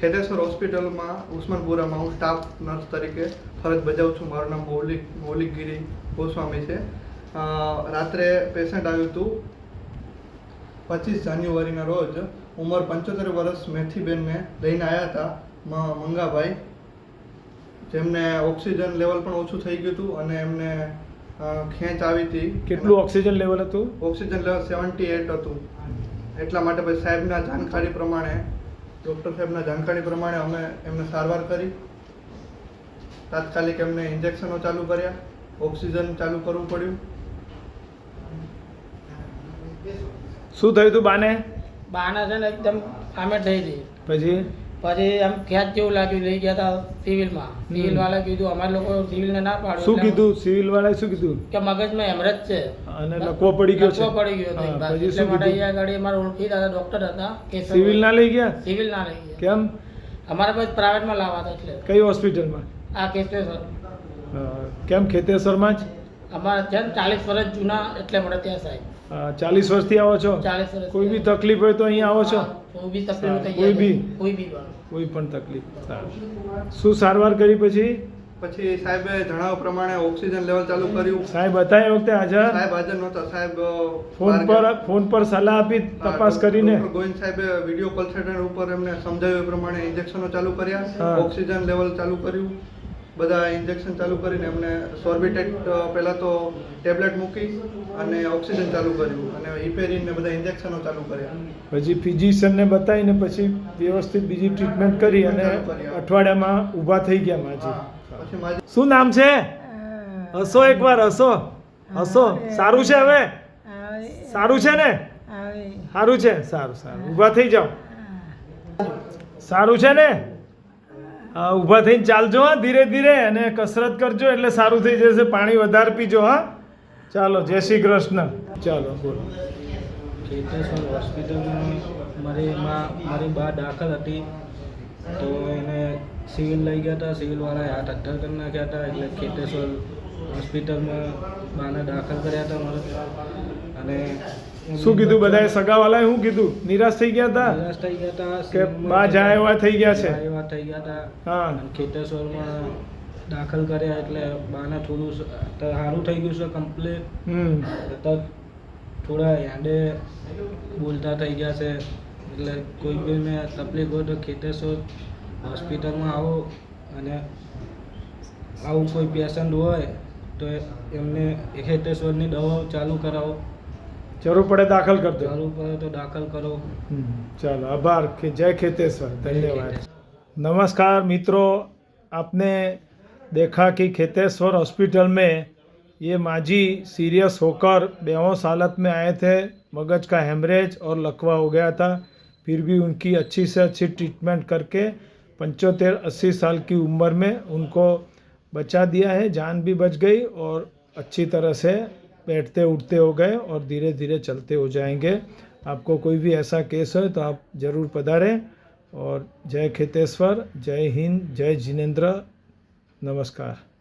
ખેતેશ્વર હોસ્પિટલમાં ઉસ્માનપુરામાં હું staff nurse તરીકે ફરજ બજાવું છું. મારું નામ મૌલિક મૌલિકગીરી ગોસ્વામી છે. રાત્રે પેશન્ટ આવ્યું હતું પચીસ જાન્યુઆરીના રોજ. ઉંમર પંચોતેર વર્ષ. મેથીબેનને લઈને આવ્યા હતા મ- મંગાભાઈ. જેમને ઓક્સિજન લેવલ પણ ઓછું થઈ ગયું હતું અને એમને ખેંચ આવી હતી. કેટલું ઓક્સિજન લેવલ હતું? ઓક્સિજન લેવલ સેવન્ટી એટ હતું. એટલા માટે પછી સાહેબના જાણકારી પ્રમાણે ડૉક્ટર સાહેબના જાણકારી પ્રમાણે અમે એમને સારવાર કરી. તાત્કાલિક એમને ઇન્જેક્શનો ચાલુ કર્યા ઓક્સિજન ચાલુ કરવું પડ્યું. શું થયું હતું બાને? બાના છે ને એકદમ આમે થઈ ગઈ. પછી? પછી આમ ખેંચ જેવું લાગ્યું લઈ ગયા હતા સિવિલમાં. સિવિલ વાળા કીધું અમારે લોકો સિવિલને ના પાડ્યું શું કીધું? સિવિલ વાળાએ શું કીધું? કે મગજમાં હેમરેજ છે. અને લકવો પડી ગયો છે. લકવો પડી ગયો ભાગ. પછી શું કીધું? અહીંયા ગાડી અમારા ઓળખીતા હતા ડૉક્ટર હતા કે સિવિલ ના લઈ ગયા? સિવિલ ના લઈ ગયા. કેમ? અમારે પછી પ્રાઇવેટમાં લાવવા હતા એટલે. કઈ હોસ્પિટલમાં આ અ, કેમ? ખેતેશ્વરમાં જ? અમારે છે ચાલીસ વર્ષ જૂના એટલે મળે ત્યાં સાહેબ. ચાલીસ વર્ષથી આવો છો? ચાલીસ વર્ષ કોઈ બી તકલીફ હોય તો અહીંયા આવો છો? કોઈ બી તકલીફ કોઈ બી? કોઈ બી પણ કોઈ પણ તકલીફ સારું. શું સારવાર કરી પછી? પછી સાહેબે જણાવ્યા પ્રમાણે ઓક્સિજન લેવલ ચાલુ કર્યું. સાહેબ હતા એ વખતે હાજર? સાહેબ હાજર નહોતા સાહેબ ફોન પર ફોન પર સલાહ આપી તપાસ કરીને? ગોવિંદ સાહેબે વીડિયો સેન્ટર ઉપર એમને સમજાવ્યું એ પ્રમાણે ઇન્જેક્શનો ચાલુ કર્યા. ઓક્સિજન લેવલ ચાલુ કર્યું. બધા ઇન્જેક્શન ચાલુ કરીને એમને સોર્બિટેટ પહેલાં તો ટેબ્લેટ મૂકી અને ઓક્સિજન ચાલુ કર્યું અને હિપેરિન ને બધા ઇન્જેક્શનો ચાલુ કર્યા. પછી ફિઝિશિયનને બતાવીને પછી વ્યવસ્થિત બીજી ટ્રીટમેન્ટ કરી અને અઠવાડિયામાં ઊભા થઈ ગયા માજી. પછી શું નામ છે? હસો એકવાર હસો. હસો. સારું છે હવે? સારું છે ને? સારું છે સારું સારું. ઊભા થઈ જાઓ. સારું છે ને? ઊભા થઈને ચાલજો, હા, ધીરે ધીરે અને કસરત કરજો એટલે સારું થઈ જશે. પાણી વધારે પીજો, હા. ચાલો, જય શ્રી કૃષ્ણ. ચાલો, બોલો. ખેતેશ્વર હોસ્પિટલમાં મારી એમાં મારી બા દાખલ હતી. તો એને સિવિલ લઈ ગયા હતા. સિવિલવાળાએ હાથ અદ્ધર કરી નાખ્યા હતા. એટલે ખેતેશ્વર હોસ્પિટલમાં બાને દાખલ કર્યા હતા મારે અને શું કીધું? બધાએ સગાવાલાએ શું કીધું? નિરાશ થઈ ગયા હતા? નિરાશ થઈ ગયા હતા કે બા જાય એવા થઈ ગયા છે? એવા થઈ ગયા હતા. હા. ખેતેશ્વરમાં દાખલ કર્યા એટલે બાને થોડું સારું થઈ ગયું છે કમ્પ્લીટ હમ. થોડા યાદે બોલતા થઈ ગયા છે. એટલે કોઈ બી મેં તકલીફ હોય તો ખેતેશ્વર હોસ્પિટલમાં આવો. અને આવું કોઈ પેશન્ટ હોય તો એમને ખેતેશ્વરની દવાઓ ચાલુ કરાવો જરૂર પડે દાખલ કરજો ચાલુ પડે તો દાખલ કરો हम्म, चलो आभार कि जय खेतेश्वर धन्यवाद नमस्कार मित्रों आपने देखा कि खेतेश्वर हॉस्पिटल में ये माजी सीरियस होकर बेहोश हालत में आए थे मगज का हेमरेज और लकवा हो गया था फिर भी उनकी अच्छी से अच्छी ट्रीटमेंट करके पंचोतेर अस्सी साल की उम्र में उनको बचा दिया है, जान भी बच गई और अच्छी तरह से बैठते, उठते हो गए और धीरे धीरे चलते हो जाएँगे। आपको कोई भी ऐसा केस हो तो आप ज़रूर पधारें और जय खेतेश्वर, जय हिंद, जय जिनेन्द्र। नमस्कार।